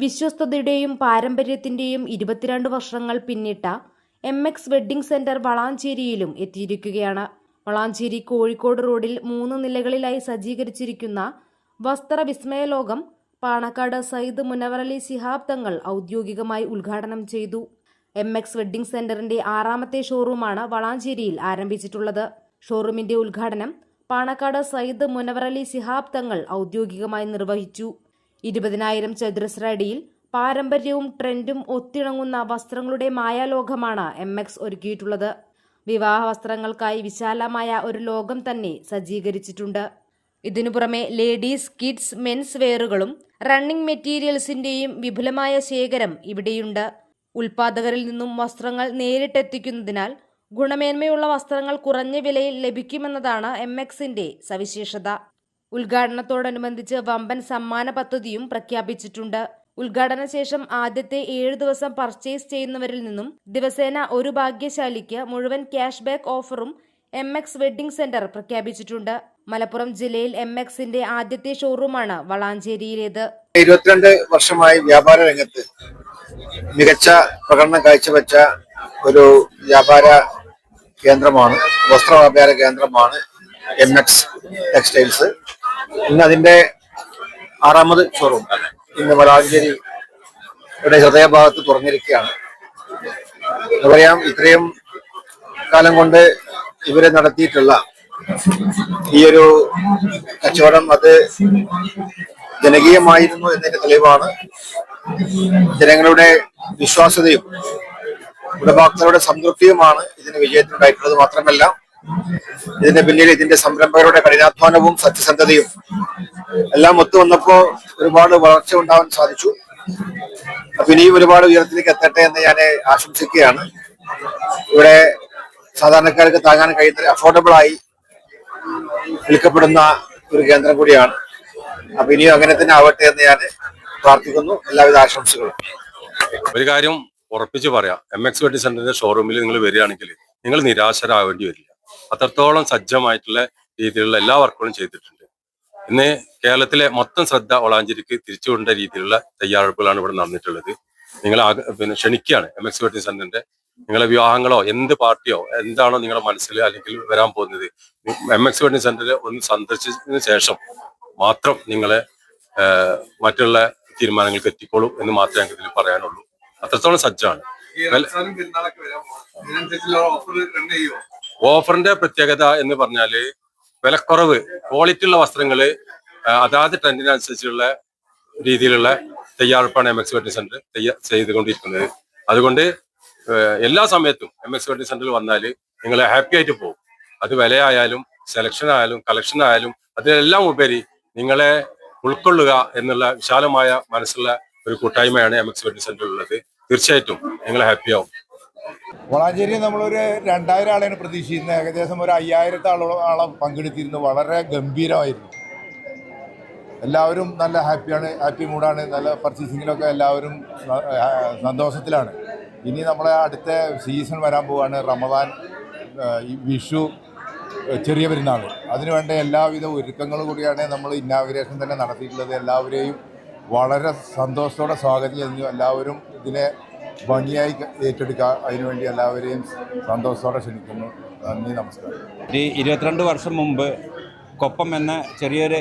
വിശ്വസ്തതയുടെയും പാരമ്പര്യത്തിന്റെയും ഇരുപത്തിരണ്ട് വർഷങ്ങൾ പിന്നിട്ട എം എക്സ് വെഡ്ഡിംഗ് സെന്റർ വളാഞ്ചേരിയിലും എത്തിയിരിക്കുകയാണ്. വളാഞ്ചേരി കോഴിക്കോട് റോഡിൽ മൂന്ന് നിലകളിലായി സജ്ജീകരിച്ചിരിക്കുന്ന വസ്ത്ര വിസ്മയലോകം പാണക്കാട് സയ്യിദ് മുനവറലി ശിഹാബ് തങ്ങൾ ഔദ്യോഗികമായി ഉദ്ഘാടനം ചെയ്തു. എം എക്സ് വെഡ്ഡിംഗ് സെന്ററിന്റെ ആറാമത്തെ ഷോറൂമാണ് വളാഞ്ചേരിയിൽ ആരംഭിച്ചിട്ടുള്ളത്. ഷോറൂമിന്റെ ഉദ്ഘാടനം പാണക്കാട് സയ്യിദ് മുനവറലി ശിഹാബ് തങ്ങൾ ഔദ്യോഗികമായി നിർവഹിച്ചു. ഇരുപതിനായിരം ചതുരശ്ര അടിയിൽ പാരമ്പര്യവും ട്രെൻഡും ഒത്തിണങ്ങുന്ന വസ്ത്രങ്ങളുടെ മായാലോകമാണ് എം എക്സ് ഒരുക്കിയിട്ടുള്ളത്. വിവാഹ വസ്ത്രങ്ങൾക്കായി വിശാലമായ ഒരു ലോകം തന്നെ സജ്ജീകരിച്ചിട്ടുണ്ട്. ഇതിനു പുറമെ ലേഡീസ് കിഡ്സ് മെൻസ് വെയറുകളും റണ്ണിംഗ് മെറ്റീരിയൽസിന്റെയും വിപുലമായ ശേഖരം ഇവിടെയുണ്ട്. ഉൽപാദകരിൽ നിന്നും വസ്ത്രങ്ങൾ നേരിട്ടെത്തിക്കുന്നതിനാൽ ഗുണമേന്മയുള്ള വസ്ത്രങ്ങൾ കുറഞ്ഞ വിലയിൽ ലഭിക്കുമെന്നതാണ് എം എക്സിന്റെ സവിശേഷത. ഉദ്ഘാടനത്തോടനുബന്ധിച്ച് വമ്പൻ സമ്മാന പദ്ധതിയും പ്രഖ്യാപിച്ചിട്ടുണ്ട്. ഉദ്ഘാടന ശേഷം ആദ്യത്തെ ഏഴ് ദിവസം പർച്ചേസ് ചെയ്യുന്നവരിൽ നിന്നും ദിവസേന ഒരു ഭാഗ്യശാലിക്ക് മുഴുവൻ ക്യാഷ് ബാക്ക് ഓഫറും എം എക്സ് വെഡ്ഡിംഗ് സെന്റർ പ്രഖ്യാപിച്ചിട്ടുണ്ട്. മലപ്പുറം ജില്ലയിൽ എം എക്സിന്റെ ആദ്യത്തെ ഷോറൂമാണ് വളാഞ്ചേരിയിലേത്. ഇരുപത്തിരണ്ട് വർഷമായി വ്യാപാര രംഗത്ത് മികച്ച പ്രകടനം കാഴ്ചവെച്ച ഒരു വ്യാപാര കേന്ദ്രമാണ് വസ്ത്ര വ്യാപാര കേന്ദ്രമാണ് എം എക്സ് ടെക്സ്റ്റൈൽസ് ഇന്ന് അതിന്റെ ആറാമത് ഷോറൂം. ഇന്ന് വളാഞ്ചേരി ഇവിടെ ഹൃദയഭാഗത്ത് തുറന്നിരിക്കുകയാണ്. പറയാം ഇത്രയും കാലം കൊണ്ട് ഇവരെ നടത്തിയിട്ടുള്ള ഈ ഒരു കച്ചവടം അത് ജനകീയമായിരുന്നു എന്നതിന്റെ തെളിവാണ്. ജനങ്ങളുടെ വിശ്വാസ്യതയും ഉപഭോക്താക്കളുടെ സംതൃപ്തിയുമാണ് ഇതിന് വിജയത്തിനുണ്ടായിട്ടുള്ളത് മാത്രമല്ല ഇതിന്റെ പിന്നിൽ ഇതിന്റെ സംരംഭകരുടെ കഠിനാധ്വാനവും സത്യസന്ധതയും എല്ലാം ഒത്തു വന്നപ്പോ ഒരുപാട് വളർച്ച ഉണ്ടാവാൻ സാധിച്ചു. അപ്പൊ ഇനിയും ഒരുപാട് ഉയരത്തിലേക്ക് എത്തട്ടെ എന്ന് ഞാൻ ആശംസിക്കുകയാണ്. ഇവിടെ സാധാരണക്കാർക്ക് താങ്ങാൻ കഴിയുന്ന അഫോർഡബിൾ ആയി വിൽക്കപ്പെടുന്ന ഒരു കേന്ദ്രം കൂടിയാണ്. അപ്പൊ ഇനിയും അങ്ങനെ തന്നെ ആവട്ടെ എന്ന് ഞാൻ പ്രാർത്ഥിക്കുന്നു. എല്ലാവിധ ആശംസകളും. ഒരു കാര്യം ഉറപ്പിച്ച് പറയാം. എം എക്സ് വെഡി സെന്ററിന്റെ ഷോറൂമിൽ നിങ്ങൾ വരികയാണെങ്കിൽ നിങ്ങൾ നിരാശരാകേണ്ടി വരില്ല. അത്രത്തോളം സജ്ജമായിട്ടുള്ള രീതിയിലുള്ള എല്ലാ വർക്കുകളും ചെയ്തിട്ടുണ്ട്. ഇന്ന് കേരളത്തിലെ മൊത്തം ശ്രദ്ധ വളാഞ്ചേരിക്ക് തിരിച്ചുകൊണ്ട രീതിയിലുള്ള തയ്യാറെടുപ്പുകളാണ് ഇവിടെ നടന്നിട്ടുള്ളത്. നിങ്ങൾ പിന്നെ ക്ഷണിക്കുകയാണ് എം എക്സ് വെഡി സെന്ററിന്റെ നിങ്ങളെ വിവാഹങ്ങളോ എന്ത് പാർട്ടിയോ എന്താണോ നിങ്ങളുടെ മനസ്സിൽ അല്ലെങ്കിൽ വരാൻ പോകുന്നത് എം എക്സ് വെഡി സെന്ററിൽ ഒന്ന് സന്ദർശിച്ചതിന് ശേഷം മാത്രം നിങ്ങളെ മറ്റുള്ള തീരുമാനങ്ങൾക്ക് എത്തിക്കോളൂ എന്ന് മാത്രമേ ഞങ്ങൾക്ക് ഇതിൽ പറയാനുള്ളൂ. അത്രത്തോളം സജ്ജമാണ്. ഓഫറിന്റെ പ്രത്യേകത എന്ന് പറഞ്ഞാൽ വിലക്കുറവ് ക്വാളിറ്റി ഉള്ള വസ്ത്രങ്ങൾ അതാത് ട്രെൻഡിനനുസരിച്ചുള്ള രീതിയിലുള്ള തയ്യാറെടുപ്പാണ് എം എക്സ് വെഡിങ് സെന്റർ ചെയ്തുകൊണ്ടിരിക്കുന്നത്. അതുകൊണ്ട് എല്ലാ സമയത്തും എം എക്സ് വെഡിങ് സെന്ററിൽ വന്നാൽ നിങ്ങൾ ഹാപ്പി ആയിട്ട് പോകും അത് വിലയായാലും സെലക്ഷൻ ആയാലും കളക്ഷൻ ആയാലും അതിലെല്ലാം ഉപരി നിങ്ങളെ ഉൾക്കൊള്ളുക എന്നുള്ള വിശാലമായ മനസ്സുള്ള ഒരു കൂട്ടായ്മയാണ് എം എക്സ് വെഡിങ് സെന്ററിൽ ഉള്ളത്. തീർച്ചയായിട്ടും നിങ്ങൾ ഹാപ്പി ആവും. വളാഞ്ചേരി നമ്മളൊരു രണ്ടായിരം ആളെയാണ് പ്രതീക്ഷിക്കുന്നത് ഏകദേശം ഒരു അയ്യായിരത്തെ ആളോളം ആളെ പങ്കെടുത്തിരുന്നു. വളരെ ഗംഭീരമായിരുന്നു. എല്ലാവരും നല്ല ഹാപ്പിയാണ് ഹാപ്പി മൂഡാണ് നല്ല പർച്ചേസിങ്ങിലൊക്കെ എല്ലാവരും സന്തോഷത്തിലാണ്. ഇനി നമ്മളെ അടുത്ത സീസൺ വരാൻ പോവാണ് റമദാൻ വിഷു ചെറിയ പെരുന്നാൾ. അതിനുവേണ്ട എല്ലാവിധ ഒരുക്കങ്ങളും കൂടിയാണ് നമ്മൾ ഇന്നാഗുറേഷൻ തന്നെ നടത്തിയിട്ടുള്ളത്. എല്ലാവരെയും വളരെ സന്തോഷത്തോടെ സ്വാഗതം ചെയ്യുന്നു. എല്ലാവരും ഇതിനെ ഭംഗിയായി ഏറ്റെടുക്കുക. അതിനുവേണ്ടി എല്ലാവരെയും സന്തോഷത്തോടെ ക്ഷണിക്കുന്നു. നന്ദി നമസ്കാരം. ഈ ഇരുപത്തിരണ്ട് വർഷം മുമ്പ് കൊപ്പം എന്ന ചെറിയൊരു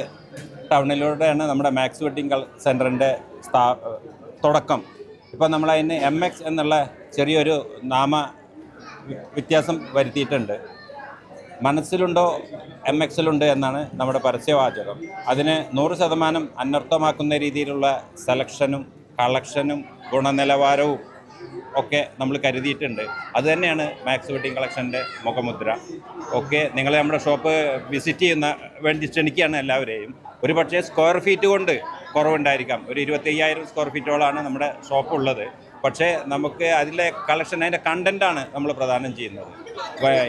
ടൗണിലൂടെയാണ് നമ്മുടെ മാക്സ് വെഡിങ് സെന്ററിന്റെ സ്ഥാ തുടക്കം. ഇപ്പോൾ നമ്മളതിന് എം എക്സ് എന്നുള്ള ചെറിയൊരു നാമ വ്യത്യാസം വരുത്തിയിട്ടുണ്ട്. മനസ്സിലുണ്ടോ എം എക്സിലുണ്ട് എന്നാണ് നമ്മുടെ പരസ്യവാചകം. അതിന് നൂറ് ശതമാനം അനർത്ഥമാക്കുന്ന രീതിയിലുള്ള സെലക്ഷനും കളക്ഷനും ഗുണനിലവാരവും ഒക്കെ നമ്മൾ കരുതിയിട്ടുണ്ട്. അതുതന്നെയാണ് മാക്സ് വെഡിങ് കളക്ഷന്റെ മുഖമുദ്ര. ഓക്കെ നിങ്ങൾ നമ്മുടെ ഷോപ്പ് വിസിറ്റ് ചെയ്യുന്ന വേണ്ടി ക്ഷണിക്കുകയാണ് എല്ലാവരെയും. ഒരു പക്ഷേ സ്ക്വയർ ഫീറ്റ് കൊണ്ട് കുറവുണ്ടായിരിക്കാം. ഒരു ഇരുപത്തയ്യായിരം സ്ക്വയർ ഫീറ്റോളാണ് നമ്മുടെ ഷോപ്പ് ഉള്ളത്. പക്ഷേ നമുക്ക് അതിലെ കളക്ഷൻ അതിന്റെ കണ്ടന്റാണ് നമ്മൾ പ്രദാനം ചെയ്യുന്നത്.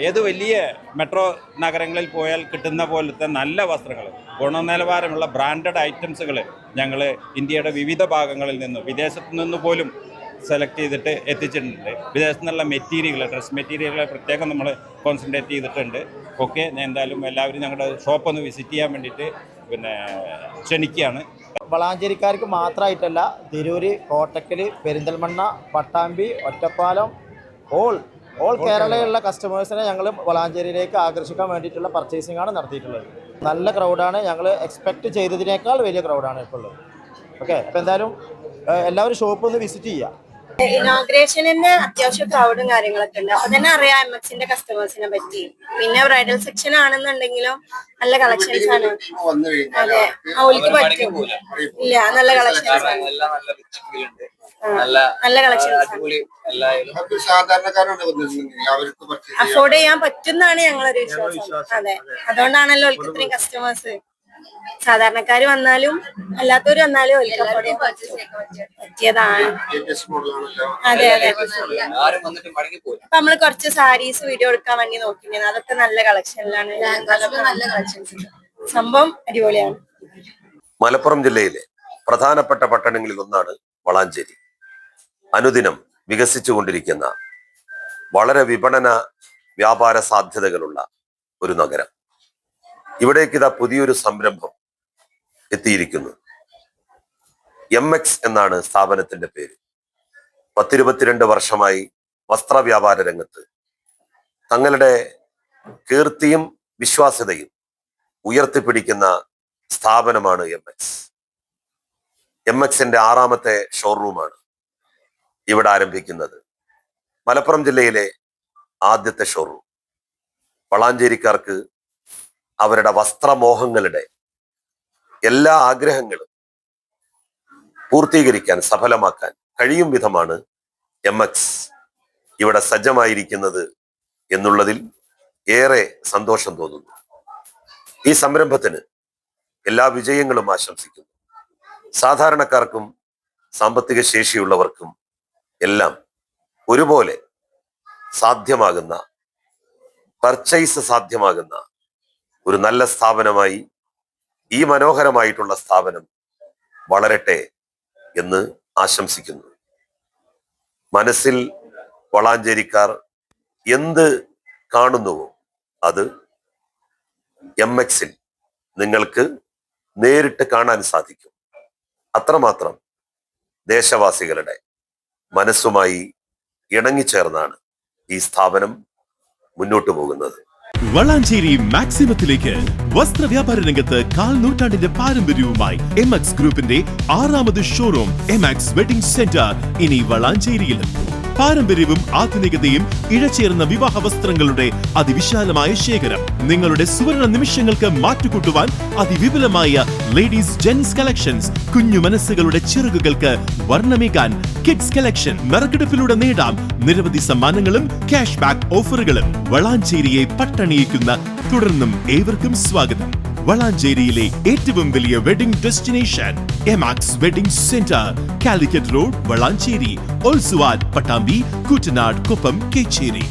ഏത് വലിയ മെട്രോ നഗരങ്ങളിൽ പോയാൽ കിട്ടുന്ന പോലത്തെ നല്ല വസ്ത്രങ്ങൾ ഗുണനിലവാരമുള്ള ബ്രാൻഡഡ് ഐറ്റംസുകൾ ഞങ്ങൾ ഇന്ത്യയുടെ വിവിധ ഭാഗങ്ങളിൽ നിന്നും വിദേശത്തു നിന്ന് പോലും സെലക്ട് ചെയ്തിട്ട് എത്തിച്ചിട്ടുണ്ട്. വിദേശത്തു നിന്നുള്ള മെറ്റീരിയൽ ഡ്രസ് മെറ്റീരിയലുകൾ പ്രത്യേകം നമ്മൾ കോൺസെൻട്രേറ്റ് ചെയ്തിട്ടുണ്ട്. ഓക്കെ ഞാൻ എന്തായാലും എല്ലാവരും ഞങ്ങളുടെ ഷോപ്പ് ഒന്ന് വിസിറ്റ് ചെയ്യാൻ വേണ്ടിയിട്ട് പിന്നെ ക്ഷണിക്കുകയാണ്. വളാഞ്ചേരിക്കാർക്ക് മാത്രമായിട്ടല്ല തിരൂര് കോട്ടക്കൽ പെരിന്തൽമണ്ണ പട്ടാമ്പി ഒറ്റപ്പാലം ഓൾ ഓൾ കേരളയിലുള്ള കസ്റ്റമേഴ്സിനെ ഞങ്ങൾ വളാഞ്ചേരിയിലേക്ക് ആകർഷിക്കാൻ വേണ്ടിയിട്ടുള്ള പർച്ചേസിംഗ് ആണ് നടത്തിയിട്ടുള്ളത്. നല്ല ക്രൗഡാണ് ഞങ്ങൾ എക്സ്പെക്ട് ചെയ്തതിനേക്കാൾ വലിയ ക്രൗഡാണ് ഇപ്പോൾ ഉള്ളത്. ഓക്കെ അപ്പോൾ എന്തായാലും എല്ലാവരും ഷോപ്പ് ഒന്ന് വിസിറ്റ് ചെയ്യുക. ഇനോഗ്രേഷനിന് അത്യാവശ്യം ക്രൗഡും കാര്യങ്ങളൊക്കെ ഉണ്ട്. അപ്പൊ തന്നെ അറിയാം എം എക്സിന്റെ കസ്റ്റമേഴ്സിനെ പറ്റി. പിന്നെ ബ്രൈഡൽ സെക്ഷൻ ആണെന്നുണ്ടെങ്കിലും നല്ല കളക്ഷൻസ് ആണ്. അതെ. അവൾക്ക് പറ്റും. ഇല്ല നല്ല കളക്ഷൻസ് ആണ്. നല്ല കളക്ഷൻസ് അഫോർഡ് ചെയ്യാൻ പറ്റുന്നതാണ് ഞങ്ങളൊരു വിശ്വാസം. അതെ. അതുകൊണ്ടാണല്ലോ അവൾക്ക് ഇത്രയും കസ്റ്റമേഴ്സ് സാധാരണക്കാര് വന്നാലും അല്ലാത്തവര് വന്നാലും പറ്റിയതാണ്. അതെ അതെ. ആരും വന്നിട്ട് മടങ്ങി പോയി അപ്പൊ നമ്മൾ കുറച്ച് സാരീസ് വീഡിയോ എടുക്കാൻ വേണ്ടി നോക്കിയിരുന്നു. അതൊക്കെ നല്ല കളക്ഷനിലാണ്. നല്ല കളക്ഷൻസ് സംഭവം അടിപൊളിയാണ്. മലപ്പുറം ജില്ലയിലെ പ്രധാനപ്പെട്ട പട്ടണങ്ങളിൽ ഒന്നാണ് വളാഞ്ചേരി. അനുദിനം വികസിച്ചുകൊണ്ടിരിക്കുന്ന വളരെ വിപണന വ്യാപാര സാധ്യതകളുള്ള ഒരു നഗരം. ഇവിടേക്ക് ഇതാ പുതിയൊരു സംരംഭം എത്തിയിരിക്കുന്നു. എം എക്സ് എന്നാണ് സ്ഥാപനത്തിന്റെ പേര്. പത്തിരുപത്തിരണ്ട് വർഷമായി വസ്ത്രവ്യാപാര രംഗത്ത്. തങ്ങളുടെ കീർത്തിയും വിശ്വാസ്യതയും ഉയർത്തിപ്പിടിക്കുന്ന സ്ഥാപനമാണ് എം എക്സ് എം എക്സിന്റെ ആറാമത്തെ ഷോറൂമാണ് ഇവിടെ ആരംഭിക്കുന്നത്. മലപ്പുറം ജില്ലയിലെ ആദ്യത്തെ ഷോറൂം വളാഞ്ചേരിക്കാർക്ക് അവരുടെ വസ്ത്രമോഹങ്ങളുടെ എല്ലാ ആഗ്രഹങ്ങളും പൂർത്തീകരിക്കാൻ സഫലമാക്കാൻ കഴിയും വിധമാണ് എം എക്സ് ഇവിടെ സജ്ജമായിരിക്കുന്നത് എന്നുള്ളതിൽ ഏറെ സന്തോഷം തോന്നുന്നു. ഈ സംരംഭത്തിന് എല്ലാ വിജയങ്ങളും ആശംസിക്കുന്നു. സാധാരണക്കാർക്കും സാമ്പത്തിക ശേഷിയുള്ളവർക്കും എല്ലാം ഒരുപോലെ സാധ്യമാകുന്ന പർച്ചേസ് സാധ്യമാകുന്ന ഒരു നല്ല സ്ഥാപനമായി ഈ മനോഹരമായിട്ടുള്ള സ്ഥാപനം വളരട്ടെ എന്ന് ആശംസിക്കുന്നു. മനസ്സിൽ വളാഞ്ചേരിക്കാർ എന്ത് കാണുന്നുവോ അത് എം എക്സിൽ നിങ്ങൾക്ക് നേരിട്ട് കാണാൻ സാധിക്കും. അത്രമാത്രം ദേശവാസികളുടെ മനസ്സുമായി ഇണങ്ങിച്ചേർന്നാണ് ഈ സ്ഥാപനം മുന്നോട്ടു പോകുന്നത്. വളാഞ്ചേരി മാക്സിമത്തിലേക്ക് വസ്ത്ര വ്യാപാര രംഗത്ത് കാൽ നൂറ്റാണ്ടിന്റെ പാരമ്പര്യവുമായി എം എക്സ് ഗ്രൂപ്പിന്റെ ആറാമത് showroom M X wedding centre ഇനി വളാഞ്ചേരിയിലും പാരമ്പര്യവും ആധുനികതയും ഇഴചേർന്ന വിവാഹ വസ്ത്രങ്ങളുടെ അതിവിശാലമായ ശേഖരം. നിങ്ങളുടെ സുവർണ നിമിഷങ്ങൾക്ക് മാറ്റുകൂട്ടുവാൻ അതിവിപുലമായ ലേഡീസ് ജെൻസ് കളക്ഷൻസ് കുഞ്ഞു മനസ്സുകളുടെ ചിറകുകൾക്ക് വർണമേകാൻ കിഡ്സ് കളക്ഷൻ നറുക്കെടുപ്പിലൂടെ നേടാം നിരവധി സമ്മാനങ്ങളും ക്യാഷ് ബാക്ക് ഓഫറുകളും. വളാഞ്ചേരിയെ പട്ടണിയിക്കുന്ന തുടർന്നും ഏവർക്കും സ്വാഗതം. വളാഞ്ചേരിയിലെ ഏറ്റവും വലിയ wedding destination Emax wedding centre Calicut road Valanchery ഓൾസുവാഡ് Pattambi Kuttanad Koppam Kecheri.